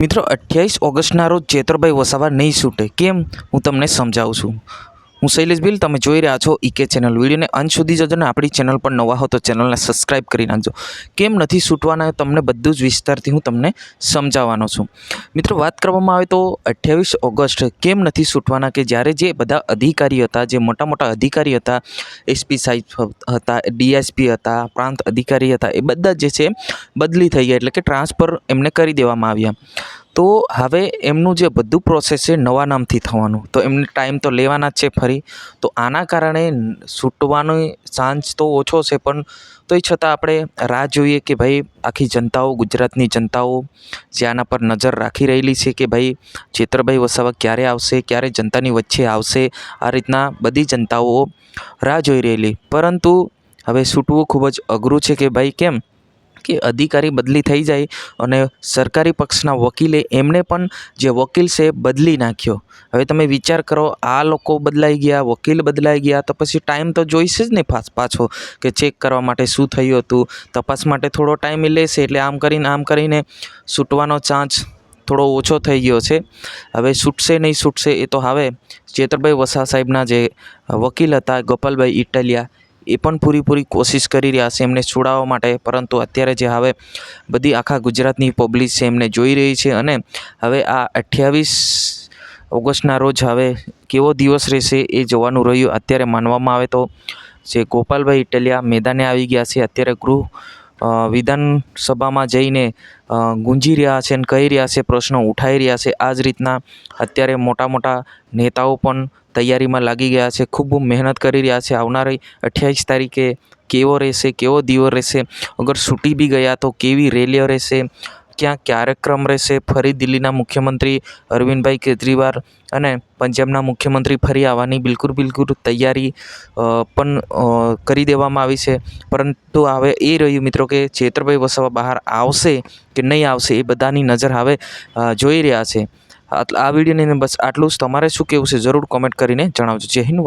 મિત્રો અઠ્યાવીસ ઓગસ્ટના રોજ ચેતરભાઈ વસાવા નહીં છૂટે. કેમ? હું તમને સમજાવું છું. હું શૈલેષ બિલ તમે જોઈ રહ્યા છો ઈકે ચેનલ વિડીયોને અંત સુધી જજો ને આપણી ચેનલ પર નવા હો તો ચેનલને સબસ્ક્રાઈબ કરી નાખજો. કેમ નથી છૂટવાના તમને બધું જ વિસ્તારથી હું તમને સમજાવવાનો છું. મિત્રો, વાત કરવામાં આવે તો અઠ્યાવીસ ઓગસ્ટ કેમ નથી છૂટવાના કે જ્યારે જે બધા અધિકારી હતા, જે મોટા મોટા અધિકારી હતા, એસપી સાહેબ હતા, ડીએસપી હતા, પ્રાંત અધિકારી હતા, એ બધા જે છે બદલી થઈ ગયા. એટલે કે ટ્રાન્સફર એમને કરી દેવામાં આવ્યા. તો હવે એમનું જે બધું પ્રોસેસ છે નવા નામથી થવાનું. તો એમને ટાઈમ તો લેવાના જ છે ફરી. તો આના કારણે છૂટવાનો ચાન્સ તો ઓછો છે પણ તોય છતાં આપણે રાહ જોઈએ કે ભાઈ આખી જનતાઓ, ગુજરાતની જનતાઓ જે આના પર નજર રાખી રહેલી છે કે ભાઈ ચેતરભાઈ વસાવા ક્યારે આવશે, ક્યારે જનતાની વચ્ચે આવશે, આ રીતના બધી જનતાઓ રાહ જોઈ રહેલી. પરંતુ હવે છૂટવું ખૂબ જ અઘરું છે કે ભાઈ કેમ? કે અધિકારી બદલી થઈ જાય અને સરકારી પક્ષના વકીલે એમને પણ જે વકીલ છે બદલી નાખ્યો. હવે તમે વિચાર કરો, આ લોકો બદલાઈ ગયા, વકીલ બદલાઈ ગયા, તો પછી ટાઈમ તો જોઈશે જ ને પાછ કે ચેક કરવા માટે શું થયું હતું, તપાસ માટે થોડો ટાઈમ લેશે એટલે આમ કરીને આમ કરીને છૂટવાનો ચાન્સ થોડો ઓછો થઈ ગયો છે. હવે છૂટશે નહીં, છૂટશે એ તો હવે ચેતરભાઈ વસા સાહેબના જે વકીલ હતા, ગોપાલભાઈ ઇટાલિયા એ પણ પૂરીપૂરી કોશિશ કરી રહ્યા છે એમને છોડાવવા માટે. પરંતુ અત્યારે જે હવે બધી આખા ગુજરાતની પબ્લિક છે એમને જોઈ રહી છે અને હવે આ અઠ્યાવીસ ઓગસ્ટના રોજ હવે કેવો દિવસ રહેશે એ જોવાનું રહ્યું. અત્યારે માનવામાં આવે તો જે ગોપાલભાઈ ઇટલિયા મેદાને આવી ગયા છે. અત્યારે ગૃહ વિધાનસભામાં જઈને ગુંજી રહ્યા છે અને કહી રહ્યા છે, પ્રશ્નો ઉઠાઈ રહ્યા છે. આ જ રીતના અત્યારે મોટા મોટા નેતાઓ પણ તૈયારીમાં લાગી ગયા છે. ખૂબ મહેનત કરી રહ્યા છે. આવનારી અઠ્યાવીસ તારીખે કેવો રહેશે, કેવો દિવસ રહેશે? અગર છૂટી બી ગયા તો કેવી રેલીઓ રહેશે? ક્યાં કાર્યક્રમ રહેશે. ફરી દિલ્હીના મુખ્યમંત્રી અરવિંદભાઈ કેજરીવાલ અને પંજાબના મુખ્યમંત્રી ફરી આવવાની બિલકુલ બિલકુલ તૈયારી પણ કરી દેવામાં આવી છે. પરંતુ હવે એ રહ્યું મિત્રો કે ચેતરભાઈ વસાવા બહાર આવશે કે નહીં આવશે એ બધાની નજર હવે જોઈ રહ્યા છે. આ વિડીયોની બસ આટલું જ. તમારે શું કહેવું છે જરૂર કોમેન્ટ કરીને જણાવજો. જય હિન્દ